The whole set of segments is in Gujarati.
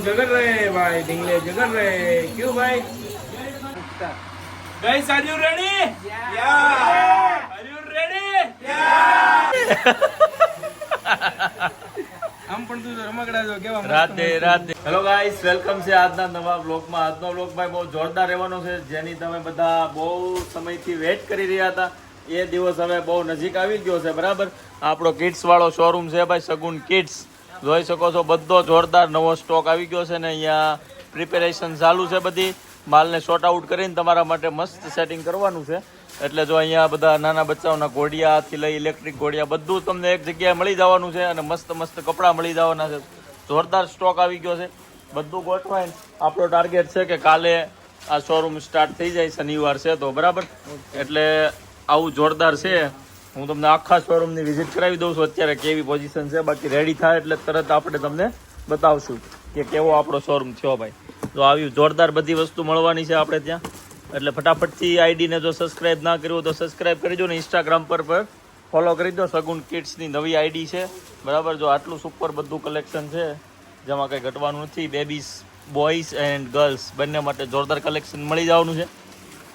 જગર રહે ભાઈ ઢીંગલે જગર રહે ક્યું ભાઈ? Guys, are you ready? Yeah. Are you ready? આમ પણ તું રમકડા જો કેવા Radhe Radhe hello guys welcome છે આજના નવા બ્લોગમાં આજનો બ્લોગ ભાઈ બહુ જોરદાર રહેવાનો છે જેની તમે બધા બહુ સમયથી વેટ કરી રહ્યા હતા. એ દિવસ હવે બહુ નજીક આવી ગયો છે બરાબર? આપણો કિડ્સ વાળો શોરૂમ છે ભાઈ સગુન કિડ્સ જોઈ શકો છો, બધો જોરદાર નવો સ્ટોક આવી ગયો છે ને અહીંયા પ્રિપેરેશન ચાલુ છે બધી. માલને શોર્ટ આઉટ કરીને તમારા માટે મસ્ત સેટિંગ કરવાનું છે. એટલે જો અહીંયા બધા નાના બચ્ચાઓના ઘોડિયાથી લઈ ઇલેક્ટ્રિક ઘોડિયા બધું તમને એક જગ્યાએ મળી જવાનું છે અને મસ્ત મસ્ત કપડાં મળી જવાના છે. જોરદાર સ્ટોક આવી ગયો છે. બધું ગોઠવાય. આપણો ટાર્ગેટ છે કે કાલે આ શોરૂમ સ્ટાર્ટ થઈ જાય, શનિવાર છે તો બરાબર. એટલે આવું જોરદાર છે. હું તમને આખા શોરૂમની વિઝિટ કરાવી દઉં છું. અત્યારે કેવી પોઝિશન છે, બાકી રેડી થાય એટલે તરત આપણે તમને બતાવશું કે કેવો આપણો શોરૂમ થયો ભાઈ. તો આવી જોરદાર બધી વસ્તુ મળવાની છે આપણે ત્યાં. એટલે ફટાફટથી આઈડીને જો સબસ્ક્રાઈબ ના કર્યું તો સબસ્ક્રાઈબ કરી દો ને ઇન્સ્ટાગ્રામ પર પર ફોલો કરી દો. સગુન કિડ્સની નવી આઈડી છે. બરાબર? જો આટલું સુપર બધું કલેક્શન છે, જેમાં કંઈ ઘટવાનું નથી. બેબીઝ બોયઝ એન્ડ ગર્લ્સ બંને માટે જોરદાર કલેક્શન મળી જવાનું છે.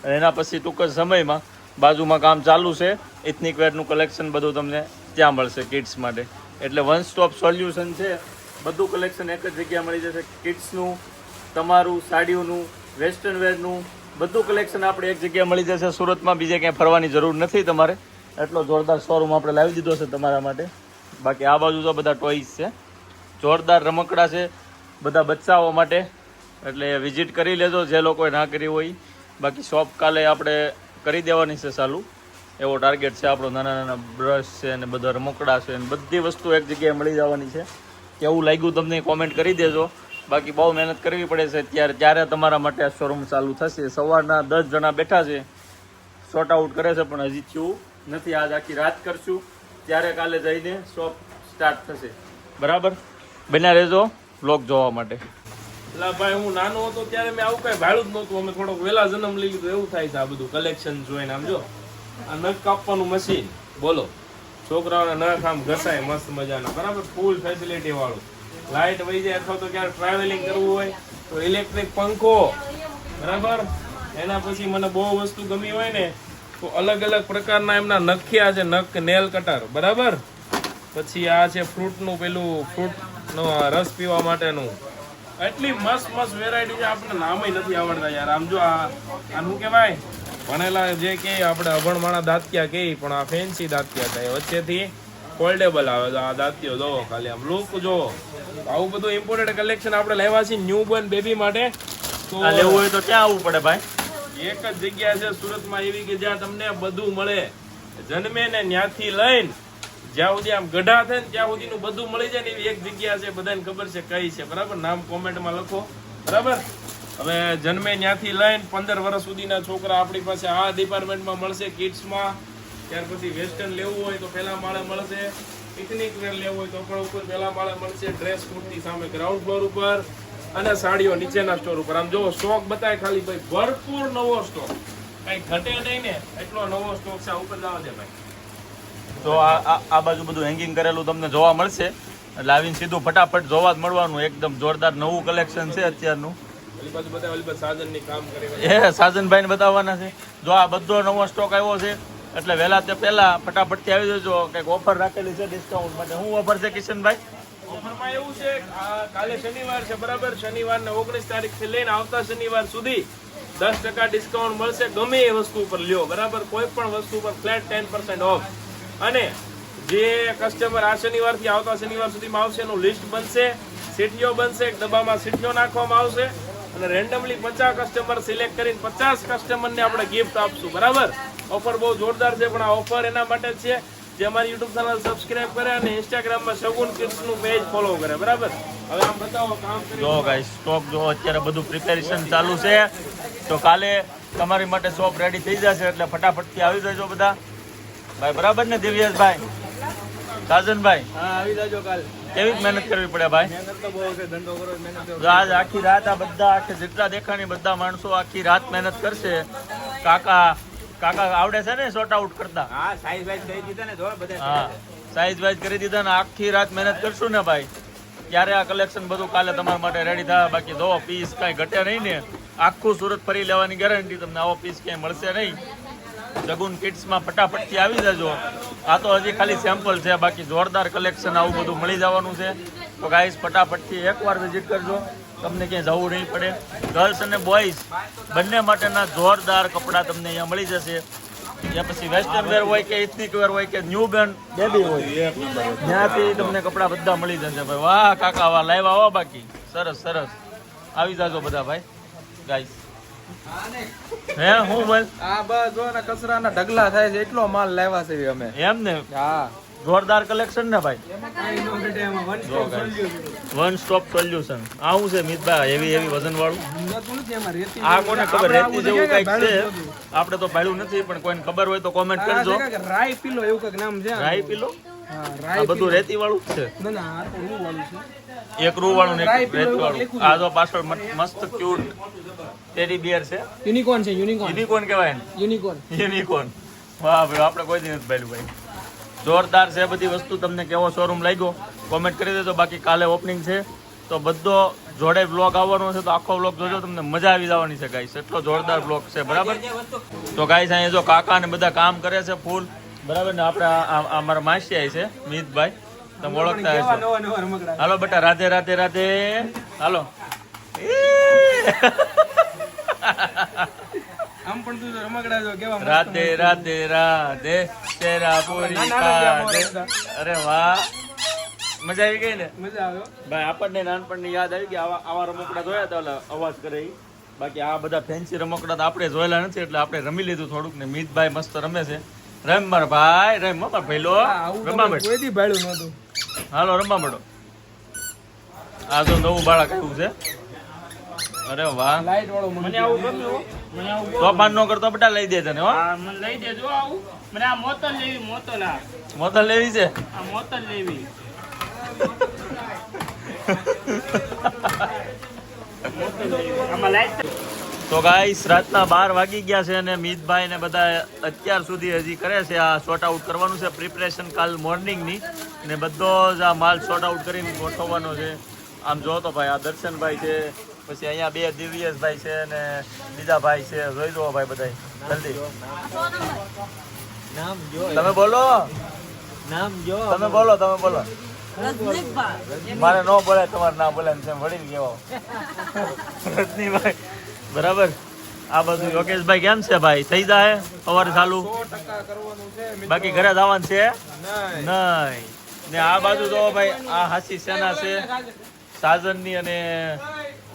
અને એના પછી ટૂંક જ સમયમાં બાજુમાં કામ ચાલુ છે. એથનિક વેરનું કલેક્શન બધું તમને ત્યાં મળશે કિડ્સ માટે. એટલે વન સ્ટોપ સોલ્યુશન છે. બધું કલેક્શન એક જ જગ્યાએ મળી જશે. કિડ્સનું તમારું, સાડીઓનું વેસ્ટર્ન વેરનું બધું કલેક્શન આપણે એક જગ્યાએ મળી જશે. સુરતમાં બીજે ક્યાંય ફરવાની જરૂર નથી તમારે. એટલો જોરદાર શોરૂમ આપણે લાવી દીધો છે તમારા માટે. બાકી આ બાજુ તો બધા ટોયસ છે. જોરદાર રમકડા છે બધા બચ્ચાઓ માટે. એટલે વિઝિટ કરી લેજો, જે લોકોએ ના કરી હોય. બાકી શોપ કાલે આપણે કરી દેવાની છે ચાલુ. એવો ટાર્ગેટ છે, આપણો નાના નાના બ્રશ છે અને બધા રમકડા છે અને બધી વસ્તુ એક જગ્યાએ મળી જવાની છે. કેવું લાગ્યું તમને કોમેન્ટ કરી દેજો. બાકી બહુ મહેનત કરવી પડે છે ત્યારે ત્યારે તમારા માટે આ શોરૂમ ચાલુ થશે. સવારના દસ જણા બેઠા છે. શોર્ટ આઉટ કરે છે, પણ હજી થયું નથી. આજ આખી રાત કરશું. ત્યારે કાલે જઈને શોપ સ્ટાર્ટ થશે. બરાબર? બન્યા રહેજો. બ્લોગ જોવા માટે. એટલે ભાઈ, હું નાનો હતો ત્યારે મેં આવું કઈ ભાડું જ નહોતું. અમે થોડોક વહેલા જન્મ લઈ લીધો એવું થાય છે આ બધું કલેક્શન જોઈને, આમ જો. આ નખ કાપવાનું મશીન બોલો. છોકરાઓને નખ આમ ઘસાય મસ્ત મજાના. બરાબર? ફૂલ ફેસિલિટી વાળું. લાઇટ વહી જાય અથવા તો ક્યારે ટ્રાવેલિંગ કરવું હોય, તો ઇલેક્ટ્રિક પંખો. બરાબર? એના પછી મને બહુ વસ્તુ ગમી હોય ને, તો અલગ અલગ પ્રકારના એમના નખિયા છે, નખ નેલ કટર બરાબર? પછી આ છે ફ્રૂટનું પેલું ફ્રૂટનો રસ પીવા માટેનું. એટલી મસ્ત મસ્ત વેરાયટી છે. આપણે નામય નથી આવડતા યાર. આમ જો આ આનું શું કહેવાય ભણેલા જે કે આપણે અભણ માણા દાંતિયા કહે પણ આ ફેન્સી દાંતિયા થાય વચ્ચેથી ફોલ્ડેબલ આવે છે. આ દાંતિયો જોવો ખાલી આમ. લુક જોવો આવું બધું ઇમ્પોર્ટેડ કલેક્શન આપણે લેવા છીએ ન્યુ બોર્ન બેબી માટે. તો લેવું હોય તો ક્યાં આવવું પડે ભાઈ? એક જ જગ્યા છે સુરતમાં એવી કે જ્યાં તમને બધું મળે. જન્મે ને ત્યાંથી લઈને જ્યાં સુધી આમ ગઢા થાય ને ત્યાં સુધીનું બધું મળી જાય ને એવી એક જગ્યા છે, બધાને ખબર છે કઈ છે. બરાબર? નામ કોમેન્ટમાં લખો. બરાબર? હવે જન્મે ત્યાંથી લઈને પંદર વર્ષ સુધીના છોકરા આપણી પાસે આ ડિપાર્ટમેન્ટમાં મળશે કિડ્સમાં ત્યાર પછી વેસ્ટર્ન લેવું હોય તો પહેલા માળે મળશે. પિકનિક વેર લેવું હોય તો પણ ઉપર પહેલા માળે મળશે. ડ્રેસ કુર્તી સામે ગ્રાઉન્ડ ફ્લોર ઉપર અને સાડીઓ નીચેના સ્ટોર ઉપર. આમ જો સ્ટોક બતાય ખાલી ભાઈ, ભરપૂર નવો સ્ટોક કઈ ઘટે નહીં ને, એટલો નવો સ્ટોક છે ઉપર જવા દે ભાઈ. તો આ આ- બાજુ બધું હેંગિંગ કરેલું તમને જોવા મળશે. એટલે આવીને સીધું ફટાફટ જોવા જ મળવાનું. એકદમ જોરદાર નવું કલેક્શન છે અત્યારનું. એ સાજનભાઈને બતાવવાના છે. જો આ બધો નવો સ્ટોક આવ્યો છે એટલે વહેલા તે પહેલા ફટાફટથી આવી જજો. કંઈક ઓફર રાખેલી છે ડિસ્કાઉન્ટ માટે. શું ઓફર છે કિશનભાઈ? ઓફરમાં એવું છે કાલે શનિવાર છે બરાબર? શનિવાર ને ઓગણીસ તારીખથી લઈને આવતા શનિવાર સુધી દસ ટકા ડિસ્કાઉન્ટ મળશે ગમે એ વસ્તુ ઉપર લ્યો બરાબર? કોઈ પણ વસ્તુ પર ફ્લેટ ટેન પર્સન્ટ ઓફ અને જે કસ્ટમર આ શનિવારથી આવતા શનિવાર સુધીમાં આવશે, એનું લિસ્ટ બનશે, સીટીઓ બનશે, એક ડબ્બામાં સીટીઓ નાખવામાં આવશે અને રેન્ડમલી પચાસ કસ્ટમર સિલેક્ટ કરીને પચાસ કસ્ટમરને આપણે ગિફ્ટ આપશું, બરાબર? ઓફર બહુ જોરદાર છે, પણ આ ઓફર એના માટે જ છે જે અમારી યુટ્યુબ ચેનલ સબસ્ક્રાઇબ કરે અને ઇન્સ્ટાગ્રામમાં શગુન કિડ્સનું પેજ ફોલો કરે, બરાબર? હવે આમ બતાવો, કામ જો ગાઈસ સ્ટોક જો અત્યારે બધું પ્રિપેરેશન ચાલુ છે, તો કાલે તમારી માટે શોપ રેડી થઈ જશે, એટલે ફટાફટથી આવી જજો બધા. ભાઈ બરાબર ને દિવ્યાસભાઈ સાજનભાઈ હા આવી જાજો કાલ. કેવી મહેનત કરવી પડે ભાઈ? મહેનત તો બહુ છે ધંધો કરો મહેનત આજ આખી રાત આ બધા આખે જેટલા દેખાણી બધા માણસો આખી રાત મહેનત કરશે કાકા કાકા આવડે છે ને શોર્ટ આઉટ કરતા? હા સાઈઝ વાઈઝ કરી દીધા ને જો બધા હા સાઈઝ વાઈઝ કરી દીધા ને આખી રાત મહેનત કરશું ને ભાઈ? ત્યારે આ કલેક્શન બધું કાલે તમારા માટે રેડી થાય? બાકી જો પીસ કાંઈ ઘટે નહીં ને. આખું સુરત ફરી લેવાની ગેરંટી તમને આવો પીસ ક્યાંય મળશે નહીં. જગુન કિડ્સમાં ફટાફટથી આવી જજો. આ તો હજી ખાલી સેમ્પલ છે, બાકી જોરદાર કલેક્શન આવું બધું મળી જવાનું છે. તો ગાઈસ ફટાફટથી એકવાર વિઝિટ કરજો. તમને ક્યાંય જવું નહીં પડે. ગર્લ્સ અને બોયઝ બંને માટેના જોરદાર કપડાં તમને અહીંયા મળી જશે. ત્યાં પછી વેસ્ટર્ન વેર હોય કે ઇથનિક વેર હોય કે ન્યૂ બેન બેબી હોય. ત્યાંથી તમને કપડાં બધા મળી જશે ભાઈ. વાહ, કાકા, વાહ, લાઈવ આવો બાકી. સરસ સરસ. આવી જાજો બધા ભાઈ. ગાઈસ હે હું બોલ. આ બસ જો ને કચરાના ઢગલા થાય છે એટલો માલ લાવ્યા છે અમે. એમ ને? હા. જોરદાર કલેક્શન ને ભાઈ? વન સ્ટોપ સોલ્યુશન આવું છે મિતભાઈ એવી એવી વજન વાળું આ કોને ખબર? રેતી જેવું કંઈક છે? આપણે તો પાડ્યું નથી પણ કોઈને ખબર હોય તો કોમેન્ટ કરજો. રાય પીલો એવું કંઈક નામ છે? રાઈ પીલો? આ બધું રેતી વાળું છે. ના ના આ તો રૂ વાળું છે. એક રૂ વાળું ને એક વાળું આ તો પાછળ મસ્ત ક્યુટ ટેડી બિયર છે. યુનિકોર્ન છે યુનિકોર્ન યુનિકોર્ન કહેવાય ને? યુનિકોર્ન યુનિકોર્ન વાહ ભાઈ આપણે કોઈ દિવસ પાડ્યું ભાઈ. જોરદાર છે બધી વસ્તુ. તમને કેવો શોરૂમ લાગ્યો? કોમેન્ટ કરી દેજો. બાકી કાલે ઓપનિંગ છે. તો બધો જોડે બ્લોગ આવવાનો છે તો આખો બ્લોગ જોજો. તમને મજા આવી જવાની છે ગાઈસ એટલો જોરદાર બ્લોગ છે બરાબર? તો ગાઈસ અહીંયા જો કાકા ને બધા કામ કરે છે ફૂલ બરાબર ને આપણે અમારા આ આ મારા માસી આવી છે મિતભાઈ તમે ઓળખતા હશો. હાલો બેટા રાધે રાધે રાધે. હાલો. આમ પણ તું રમકડા જો કેવા રાધે રાધે રાધે. તેરા પૂરી કાઢે. અરે વાહ. મજા આવી ગઈ ને? મજા આવ્યો. ભાઈ આપણને નાનપણની યાદ આવી ગઈ. આવા આવા રમકડા જોયા હતા ઓલા અવાજ કરે. બાકી આ બધા ફેન્સી રમકડા તો આપણે જોયેલા નથી એટલે આપણે રમી લીધું થોડુંક ને મિતભાઈ મસ્ત રમે છે. રમ મારા ભાઈ રમ મારા ભાઈલો. રમવા મેં માંડ કોઈ દી ભાડ્યું નહોતું. હાલો રમવા માંડો આ તો નવું બાળક આવ્યું છે. અરે વાહ. લાઈટ વાળો મને આવું ગમ્યું મને આવું તોફાન નો કરતો બટા લઈ દે તને હો. મને લઈ દેજો આવું. મને આ મોતલ લેવી મોતલ આ. મોતર લેવી છે? આ મોતલ લેવી. મોતલ લેવી. આમાં લાઈટ તો ગાઈસ રાતના બાર વાગી ગયા છે અને મિતભાઈ ને બધા અત્યાર સુધી હજી કરે છે આ શોર્ટ આઉટ કરવાનું છે પ્રિપરેશન કાલ મોર્નિંગની ને. બધો જ આ માલ શોર્ટ આઉટ કરીને ગોઠવવાનો છે. આમ જો તો ભાઈ આ દર્શનભાઈ છે પછી અહીંયા બે દિવ્યેશભાઈ છે ને બીજા ભાઈ છે. જોઈ દો ભાઈ બધા જલ્દી. નામ જો. તમે બોલો. નામ જો. તમે બોલો તમે બોલો. મારે ન બોલાય તમારે ના બોલાય ને તેમ વડીલ કેવો રજનીભાઈ બરાબર? આ બધું યોગેશભાઈ કેમ છે ભાઈ? થઈ જાય? સવારે ચાલુ. બાકી ઘરે જવાનું છે? નહીં. ને આ બાજુ તો ભાઈ આ હાસી સેના છે. સાજનની અને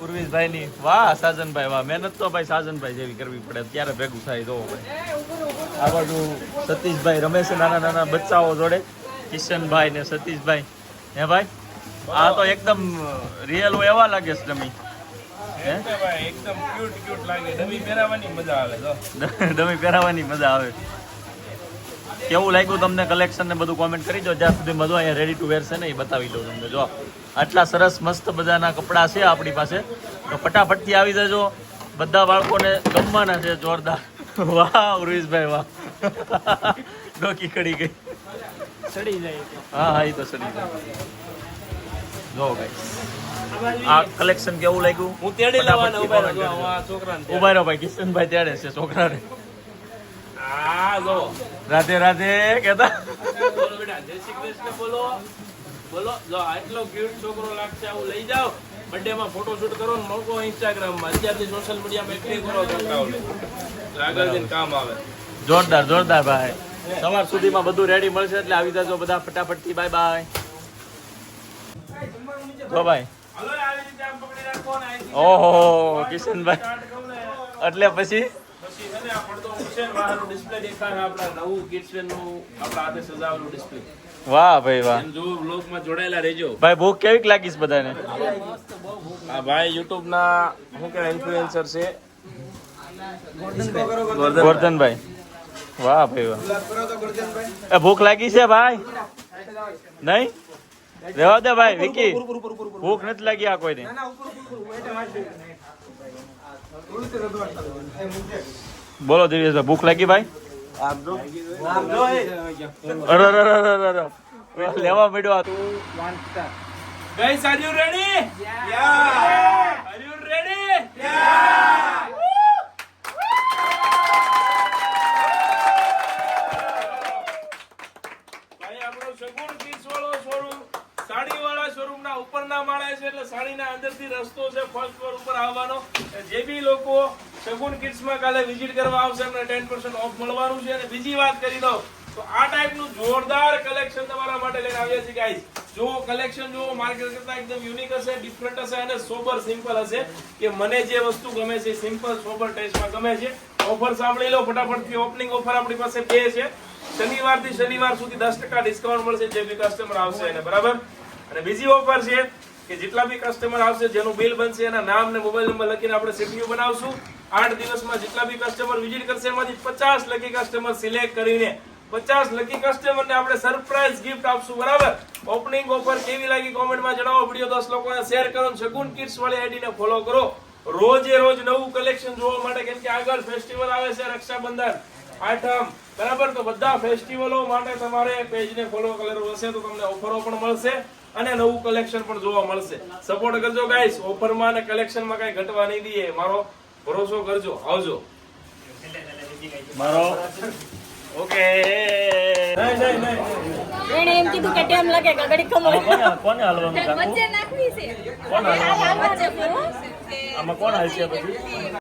ઉર્વિશભાઈની. વાહ, સાજનભાઈ, વાહ. મહેનત તો ભાઈ સાજનભાઈ જેવી કરવી પડે. ત્યારે ભેગું થાય જો ભાઈ. આ બાજુ સતીશભાઈ રમેશ નાના નાના બચ્ચાઓ જોડે. કિશનભાઈ ને સતીશભાઈ. હે ભાઈ? આ તો એકદમ રિયલ એવા લાગે છે ભાઈ એકદમ ક્યુટ ક્યુટ લાગે. નવી પહેરાવાની મજા આવે તો ડમી પહેરાવાની મજા આવે. કેવું લાગ્યું તમને કલેક્શન ને બધું કોમેન્ટ કરી દો? જ્યાં સુધી બધું અહીંયા રેડી ટુ વેર છે ને એ બતાવી દઉં તમને જો. આટલા સરસ મસ્ત બધાના કપડાં છે આપણી પાસે. તો ફટાફટથી આવી જજો. બધા બાળકોને ગમવાના છે જોરદાર. વાહ ઉર્વિશભાઈ વાહ. ડોકી કડી ગઈ. સડી જાય. હા હા એ તો સડી જાય જો ભાઈ આ કલેક્શન કેવું લાગ્યું? હું તેડે ફટાફટથી ઊભા રહ્યો ભાઈ કિશનભાઈ તેડે છે છોકરાને આ જો. રાધે રાધે કેતા? બોલો બેટા જય શ્રી કૃષ્ણ બોલો. બોલો જો આટલો ક્યુટ છોકરો લાગશે આવું લઈ જાઓ. બર્થડે માં ફોટોશૂટ કરો ને મોકો ઇન્સ્ટાગ્રામમાં અત્યારથી સોશિયલ મીડિયામાં એક્ટિવ કરો છોકરાઓને આગળ જઈને કામ આવે. જોરદાર જોરદાર ભાઈ. સવાર સુધીમાં બધું રેડી મળશે એટલે આવી જજો બધા ફટાફટથી. બાય બાય જો ભાઈ હલો આવી રીતે આમ પકડી રાખો ને અહીંથી ઓહો કિશનભાઈ એટલે પછી. વાહ ભાઈ વાહ. જોડાયેલા રહેજો. ભાઈ ભૂખ કેવીક લાગીશ બધાને? આ ભાઈ ના શું કહેવાય ઇન્ફ્લુએન્સર છે? ગોરધનભાઈ વાહ ભાઈ વાહ. એ ભૂખ લાગી છે ભાઈ? નહીં? રેવા દે ભાઈ વિકી ભૂખ નથી લાગી આ કોઈને બોલો દિવ્યેશભાઈ ભૂખ લાગી ભાઈ. લેવા મળ્યો તું Guys, are you ready? Yeah. Are you ready? ભાઈ આપણો સગુણ કિડ્સ વાળો શોરૂમ સાડી વાળા શોરૂમ ના ઉપરના માળે છે અંદરથી રસ્તો છે ફર્સ્ટ ફ્લોર ઉપર આવવાનો. જે બી લોકો શગુન કિડ્સમાં કાલે વિઝિટ કરવા આવશે, એમને ટેન પર્સન્ટ ઓફ મળવાનું છે. અને બીજી વાત કરી દઉં, તો આ ટાઈપનું જોરદાર કલેક્શન તમારા માટે લઈને આવ્યા છે ગાઈઝ જો કલેક્શન જો માર્કેટ કરતા એકદમ યુનિક હશે ડિફરન્ટ હશે અને સોબર સિમ્પલ હશે. કે મને જે વસ્તુ ગમે છે સિમ્પલ સોબર ટેસ્ટમાં ગમે છે. ઓફર સાંભળી લો ફટાફટથી ઓપનિંગ ઓફર આપણી પાસે બે છે. શનિવારથી શનિવાર સુધી દસ ટકા ડિસ્કાઉન્ટ મળશે, જે બી કસ્ટમર આવશે એને, બરાબર? અને બીજી ઓફર છે કે જેટલા બી કસ્ટમર આવશે, જેનું બિલ બનશે, એના નામ ને મોબાઈલ નંબર લખીને આપણે સીપીયુ બનાવશું. આઠ દિવસમાં જેટલા બી કસ્ટમર વિઝિટ કરશે, એમાંથી પચાસ લકી કસ્ટમર સિલેક્ટ કરીને પચાસ લકી કસ્ટમર ને આપણે સરપ્રાઈઝ ગિફ્ટ આપશું, બરાબર? ઓપનિંગ ઓફર કેવી લાગી કોમેન્ટમાં જણાવો. વીડિયો દસ લોકોને શેર કરો શગુન કિડ્સ વાળી આઈડી ને ફોલો કરો. રોજે રોજ નવું કલેક્શન જોવા માટે કેમ કે આગળ ફેસ્ટિવલ આવે છે, રક્ષાબંધન, આઠમ, બરાબર? તો બધા ફેસ્ટિવલો માટે તમારે પેજને ફોલો કરવું હશે તો તમને ઓફરો પણ મળશે. અને નવું કલેક્શન પણ જોવા મળશે. સપોર્ટ કરજો ગાઈસ ઓફરમાં અને કલેક્શનમાં કઈ ઘટવા નહીં દઈએ. મારો ભરોસો કરજો. આવજો. મારો. ઓકે. એમ કીધું કે ટાઈમ લાગે કોને કોને હાલવાનું છે. આમાં કોણ હાલશે પછી?